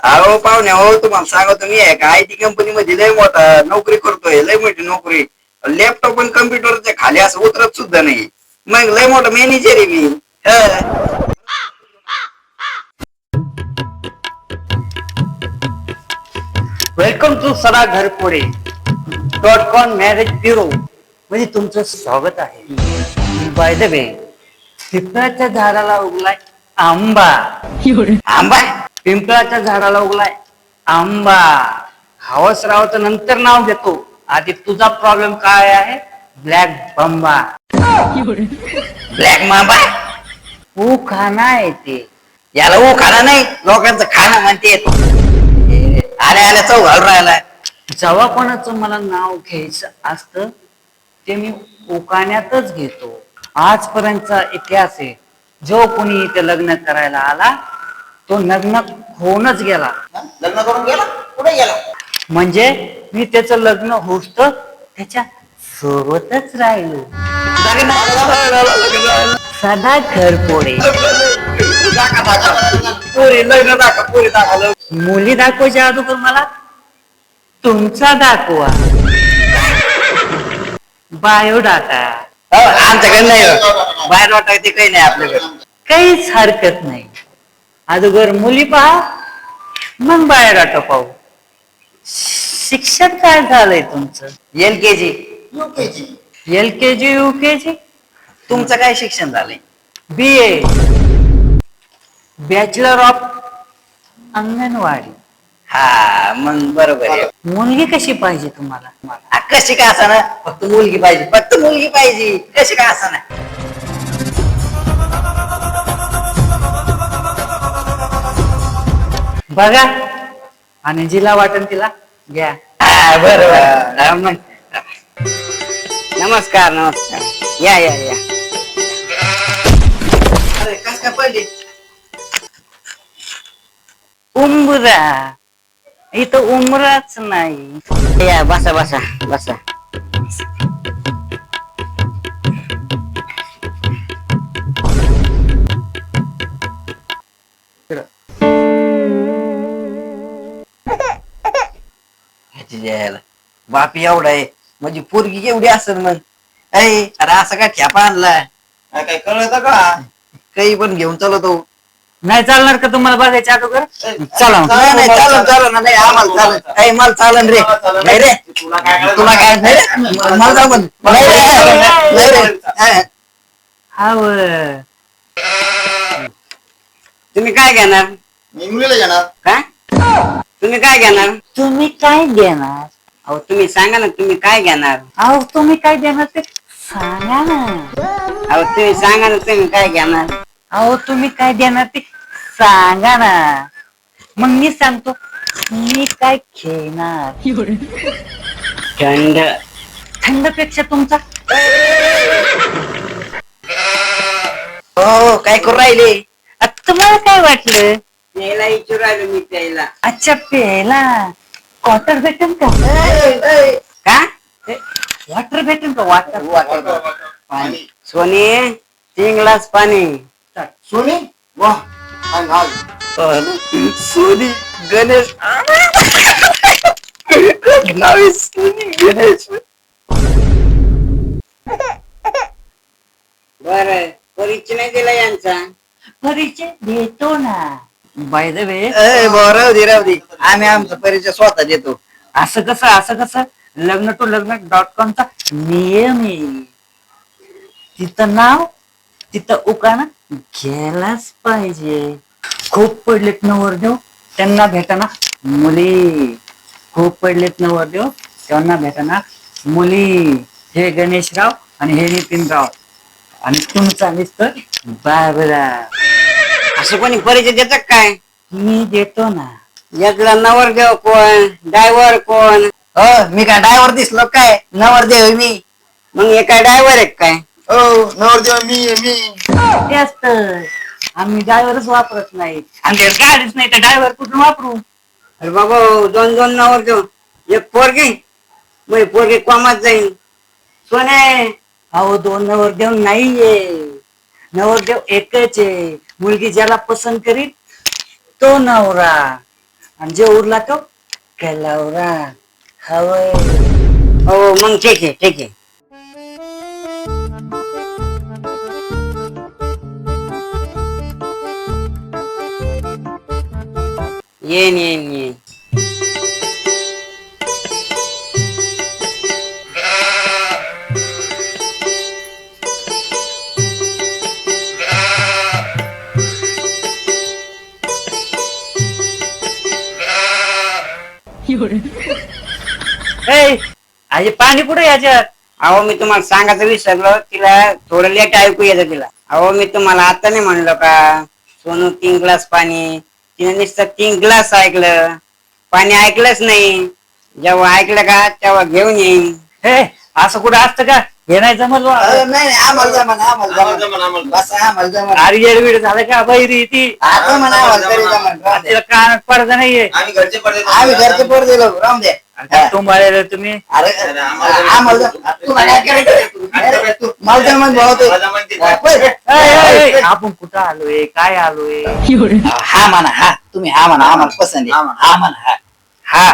अहो पाहुणे हो तुम्हाला सांगतो मी आहे का आय टी कंपनी मध्ये लय मोठा नोकरी करतोय लय मोठी नोकरी. लॅपटॉप पण कम्प्युटरच्या खाली असं उतरत सुद्धा नाही. मग लय मोठा मॅनेजर आहे मी. हं. Welcome to Sada Gharpude dot com marriage bureau म्हणजे तुमचं स्वागत आहे. बाय द वे पिंपळाच्या झाडाला उगलाय आंबा. आंबा? पिंपळाच्या झाडाला उगलाय. आंबा. हवसरावचं नंतर नाव घेतो. आधी तुझा प्रॉब्लेम काय आहे? ब्लॅक बंबा ब्लॅक मांबा ऊ खाना येते याला ऊ खाना नाही. लोकांचं खाणं म्हणते येतो आल्या आल्या चौ घालून राहिला. जेव्हा कोणाचं मला नाव घ्यायचं असतं ते मी उकाण्यातच घेतो. आजपर्यंतचा इतिहास आहे. जो कोणी इथे लग्न करायला आला तो लग्न होऊनच गेला. लग्न करून गेला? कुठे गेला? म्हणजे मी त्याचं लग्न होत त्याच्या सोबतच राहिलो. सदा घरपोडे पुरी लग्न दाखव पुरी दाखवलं मुली दाखवायच्या अगोदर मला? तुमचा दाखवा. बायोडाटा. आमच्याकडे नाही हो. बाहेर वाटायचे काही नाही आपल्याकडे. काहीच हरकत नाही. अगोदर मुली पहा. मग बायोडाटा पाहू. शिक्षण काय झालंय तुमचं? L K G. L K G U K G? तुमचं काय शिक्षण झालंय? B A. Bachelor of anganwadi. हा मग बरोबर आहे. मुलगी कशी पाहिजे तुम्हाला? आ, कशी काय असा ना? फक्त मुलगी पाहिजे फक्त मुलगी पाहिजे. कशी काय असा ना? बघा. आणि जिला वाटेल तिला? घ्या. हा, बरोबर हा, मग. नमस्कार नमस्कार. या या या. अरे कस काय पडली उंबरा. इथं उमराच नाही. या बसा बसा बसा. ह्याची जायला. बाप एवढा आहे. म्हणजे पोरगी केवढी असेल मग. अय अरे असं काय ठ्यापा आणला? काय कळत का? काही पण घेऊन चालतो नाही चालणार का तुम्हाला बघायच्या अगोदर? चला. नाही नाही चालन चालन. नाही आम्हाला चालन. काही मला चालन रे. नाही रे. तुला काय नाही रे. मला चालन. नाही रे. नाही रे. हा. हाव तुम्ही काय घेणार? मी मुलीला घेणार. काय? तुम्ही काय घेणार? तुम्ही काय देणार अहो तुम्ही सांगा ना तुम्ही काय घेणार? अहो तुम्ही काय देणार ते सांगा ना. अहो तुम्ही सांगा ना तुम्ही काय घेणार? अहो तुम्ही काय देणार ते सांगा ना. मग मी सांगतो मी काय घेणार? थंड. थंडपेक्षा तुमचा? हो काय करू राहिले? आ, तुम्हाला काय वाटलं? प्यायला विचारू राहिलो मी प्यायला अच्छा प्यायला. वॉटर भेटेल का? का? वॉटर भेटेल का? वॉटर पाणी. सोनी तीन ग्लास पाणी. सोनी वा. सोनी गणेश. सोनी गणेश. बर परिचय नाही दिला यांचा? परिचय देतो ना. बाय द वे राहू दे राहू दे. आम्ही आमचा परिचय स्वतः देतो. असं कसं असं कसं? लग्न टू लग्न डॉट कॉमचा नियम आहे. तिथं नाव तिथं उकाना घ्यायलाच पाहिजे. खूप पडलेत नवरदेव त्यांना भेटाना मुली. खूप पडलेत नवरदेव त्यांना भेटाना मुली. हे गणेशराव आणि हे नितीनराव. आणि तुमचा मिस्टर बाबराव. असं कोणी परिचय देतात काय? मी देतो ना. यातला नवरदेव कोण? ड्रायव्हर कोण? हो मी काय ड्रायव्हर दिसलो काय? नवरदेव आहे मी. मग हे काय ड्रायव्हर आहे काय? हो नवरदेव मी आहे, मी. तेच तर आम्ही ड्रायव्हरच वापरत नाही आमच्या गाडीच नाही तर ड्रायव्हर कुठून वापरू? अरे बाबा दोन दोन नवरदेव. एक पोरगी. मग पोरगी कामात जाईल सोने अहो दोन नवरदेव नाहीये. नवरदेव एकच आहे. मुलगी ज्याला पसंत करीत तो नवरा. आणि जे उरला तो कलावरा हवय. हो मग ठीक आहे ठीक आहे. येईन येईन येईन. ए अरे पाणी कुठे याच्यात? अहो मी तुम्हाला सांगायचं विसरलो. तिला थोडं लेट ऐकू येतं तिला. अहो मी तुम्हाला आता नाही म्हणलो का? सोनू तीन ग्लास पाणी. तिने नुसतं तीन ग्लास ऐकलं. पाणी ऐकलंच नाही. जेव्हा ऐकलं का तेव्हा घेऊन येईन. हे असं कुठं असतं का? हे नाही जमत बा. अ, नाही नाही आम्हाला जमन आम्हाला आम्हाला जमन जमन, आम्हाला बस आम्हाला जमन अरे झालं का? बैरी ती. आता म्हणा आम्हाला तरी जमन राहू दे. तिला कानात पडदा नाहीये. आम्ही घरचे पडदे आम्ही घरचे पोर दिलो राहून दे हा. तुम्हाला तुम्ही? अरे अरे, आम्हाला- आम्हाला जम- तू मला काय करायचं? अरे, तू- मला जमन भाऊ ते. मला जमन ते. हा, पळ. ए, ए, ए, आपण कुठं आलोय? काय आलोय? हा म्हणा हा. तुम्ही हा म्हणा आम्हाला पसंत हा आहे म्हणा. हा म्हणा हा. हा.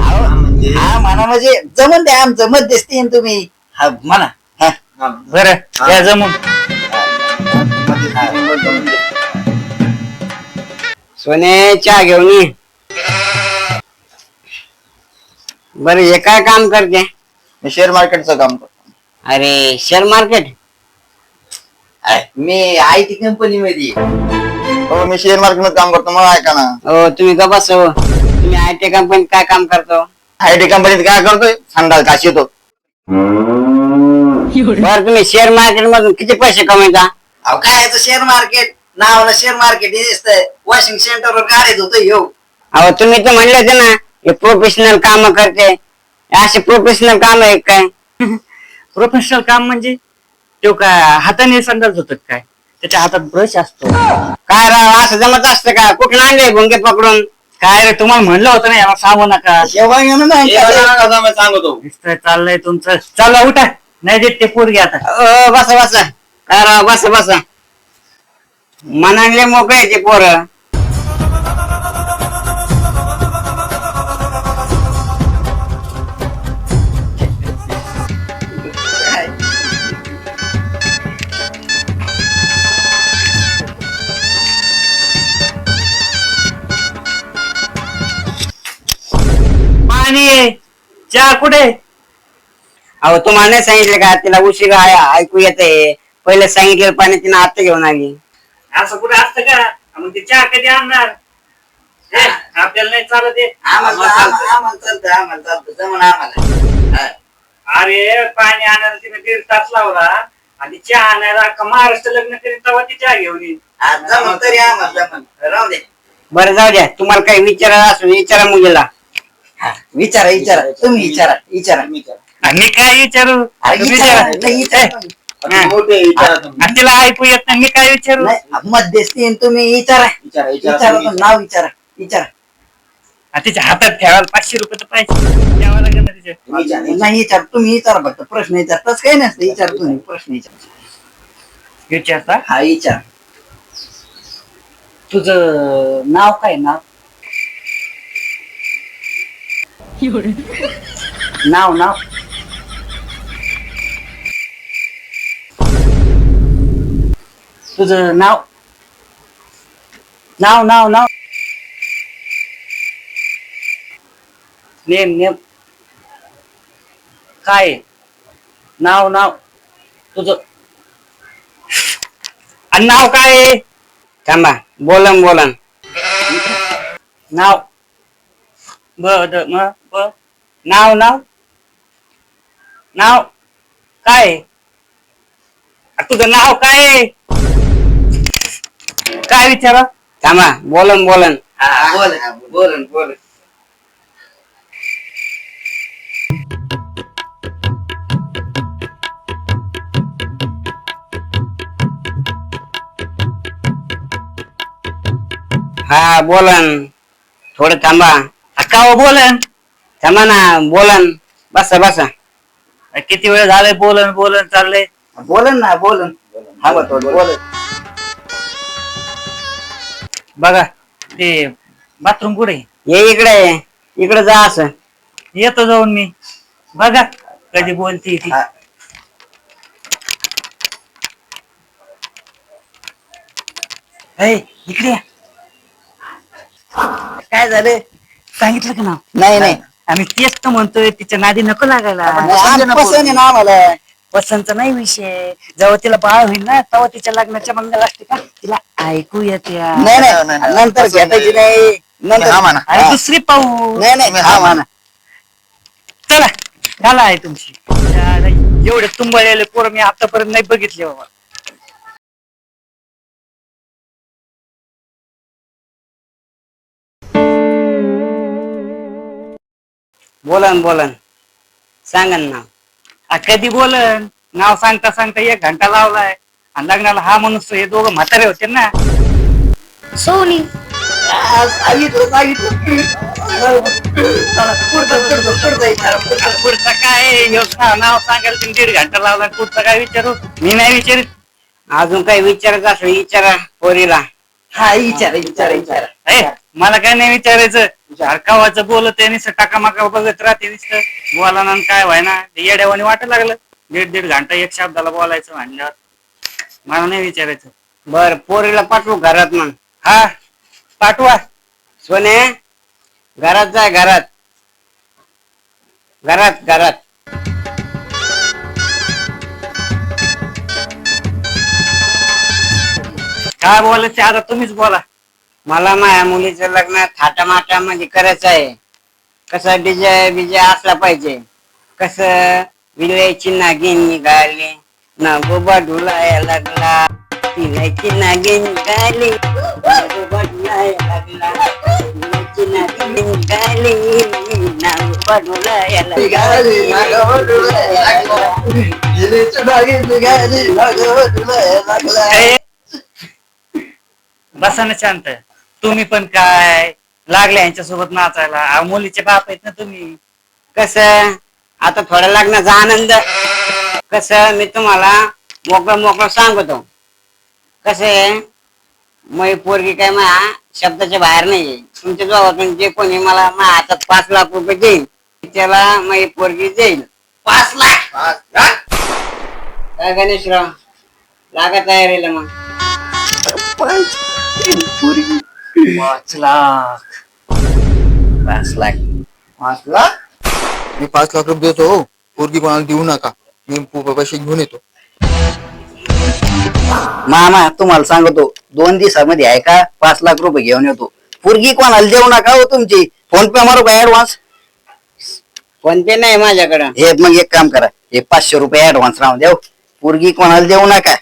हा, म्हणजे- हा म्हणा म्हणजे जमन द्या आमचं. मध्यस्थी आहे ना तुम्ही. हा म्हणा. हा. बरं या जमून सोने चहा घेऊन ये. बरं हे काय काम करते? मी शेअर मार्केटचं काम करतो. अरे शेअर मार्केट मी आय टी कंपनी मध्ये. हो मी शेअर मार्केटमध्ये काम करतो मला ऐका ना. हो तुम्ही का बस हो. तुम्ही आय टी कंपनीत काय काम करतो? आय टी कंपनीत काय करतोय? संडास घास येतो. बरं तुम्ही शेअर मार्केट मधून किती पैसे कमवता? अहो काय याचं शेअर मार्केट नावाला शेअर मार्केट हे दिसतंय. वॉशिंग सेंटरवर गाडीत होतं येऊ. अहो तुम्ही तर म्हणले होते ना हे प्रोफेशनल काम करते. असे प्रोफेशनल काम आहे काय? प्रोफेशनल काम म्हणजे तो काय हाताने संडास होत काय? त्याच्या हातात ब्रश असतो. काय राव असं जमत असतं का? कुठून आणले भुंगे पकडून? काय रे तुम्हाला म्हणलं होतं ना याला सांगू नका. नाही मी सांगतो. नुसतं चाललंय तुमचं. चला उठा. नाही देत ते पोरगी आता. अ, बसा बसा. काय राव बसा बसा. मनाले मोकळे ते पोरं. चहा कुठे? अहो तुम्हाला नाही सांगितलं का? तिला उशीर आहे ऐकू येते पहिले सांगितलेलं पाणी तिने आता घेऊन आली. असं कुठे असतं का? मग ते चहा कधी आणणार? हे, आपल्याला नाही चालत आहे. आम्हाला चालतं आम्हाला चालतं जमन आम्हाला. हा. अरे पाणी आणायला तिने दीड तास लावला. आणि चहा आणायला अख्खा महाराष्ट्र लग्न करीत तेव्हा ती चहा घेऊन येईल. हा, जमन तरी आम्हाला राहू दे. बरं जाऊ द्या. तुम्हाला काही विचारा असं विचारा मुलीला. हा, विचारा विचारा. तुम्ही विचारा विचारा. आणि मी काय विचारू? अरे, तुम्ही विचारा. विचारा. नाही, विचारा. तुम्ही. हा. मोठे विचारा तुम्ही. आणि तिला ऐकू येत नाही मी काय विचारू? नाही, मध्यस्थी आहे तुम्ही विचारा. विचारा विचारा विचारा तुम्ही, तुम्ही. नाव विचारा विचारा. आणि तिच्या हातात ठेवायला पाचशे रुपये तर पाहिजे. द्यावं लागेल ना तिचे विचारा. नाही विचार. तुम्ही विचारा फक्त प्रश्न विचार. तसं काही नसतं विचार तुम्ही प्रश्न विचार. विचारता? हा विचार. तुझं नाव काय नाव? नाव नाव तुझं नाव नाव नाव नाव नेम नेम काय आहे? नाव नाव तुझं आणि नाव काय आहे? थांबा बोलन बोलन नाव ब द म ब नाव नाव? नाव काय? आ, तुझं नाव काय? आहे? काय विचारा? थांबा बोलन बोलन. हा बोल हा, बोल बोल हा बोलन. थोडं थांबा. का हो बोलन. थांबा ना बोलन. बसा बसा. किती वेळ झालंय बोलन बोलन चाललंय? बोलन ना बोलन. हा बघ बोल बघा ते बाथरूम कुठे आहे? ये इकडे इकडे जा असं. येतो जाऊन मी. बघा कधी बोलते ती. हा. ए, इकडे या. काय झालं? सांगितलं का नाव? नाही नाही. आम्ही तेच तर म्हणतोय तिच्या नादी नको लागायला. आम्ही पसंत आहे ना आम्हाला. पसंत नाही विषय. जेव्हा तिला बाळ होईल ना तेव्हा तिच्या लग्नाच्या मंगल असते का? तिला ऐकू येते. नाही नाही. नंतर घेतायची नाही. नंतर. हा म्हणा. आणि दुसरी पाहू. नाही नाही. हा म्हणा. चला झाला आहे तुमची. यार, एवढे तुंबळलेले पोरं मी आतापर्यंत नाही बघितले बाबा. बोलन बोलन. सांगा ना. आ, कधी बोलन? नाव सांगता सांगता एक घंटा लावलाय. आणि लग्नाला हा माणूस हे दोघं म्हातारे होते ना. सोनी. पुढचं, काय ह्यो ना- नाव सांगायला तुम्ही दीड घंटा लावला. पुढचं काय विचारू? मी नाही विचारित. अजून काही विचारायचं असं विचारा पोरीला. हा विचारा विचारा विचारा ए, मला काय नाही विचारायचं. हरकावाचं बोलत आहे नुसतं टाकामाका बघत राहते नुसतं. बोला ना काय व्हाय ना येड्यावानी वाटायला लागलं. दीड दीड घंटा एक शब्दाला बोलायचं म्हणल्यावर. मला नाही विचारायचं. बर पोरीला पाठवू घरात मग. हा पाठवा. सोने घरात जाय घरात. घरात घरात. काय बोलायचं आता तुम्हीच बोला. मला माझ्या मुलीचं लग्न थाटामाटा मध्ये करायचं आहे. कसं डीजे बिजे असला पाहिजे. कसं विलायची नागिन निघाली नागोबा ढुलाया लागला. विलायची नागिन निघाली नागोबा ढुलाया लागला. विलायची नागिन निघाली नागोबा ढुलाया निघाली, लागला. निघाली, बसा ना शांत. तुम्ही पण काय? लागले यांच्या सोबत नाचायला. अहो, मुलीचे बाप आहेत ना तुम्ही. कस? आता थोड्या लग्नाचा आनंद. कस? मी तुम्हाला मोकळं मोकळं सांगतो. कसं आहे? मै पोरगी काय मा शब्दाच्या बाहेर नाहीये. तुमच्या जवळून जे कोणी मला मा हातात पाच लाख रुपये देईल त्याला मै पोरगी देईल. पाच लाख! काय गणेशराव? लागा तयारीला मग. पाच लाख. पाच लाख. पाच लाख? मी पाच लाख रुपये देतो हो. पोरगी कोणाला देऊ नका. मी पु- पैसे घेऊन येतो. मामा तुम्हाला सांगतो दोन दिवसामध्ये आहे का? पाच लाख रुपये घेऊन येतो. पोरगी कोणाला देऊ नका हो तुमची? फोन पे मारू का ऍडव्हान्स फोन पे नाही माझ्याकडं. हे मग एक काम करा. हे पाचशे रुपये ऍडव्हान्स राहून द्या हो. पोरगी कोणाला देऊ नका.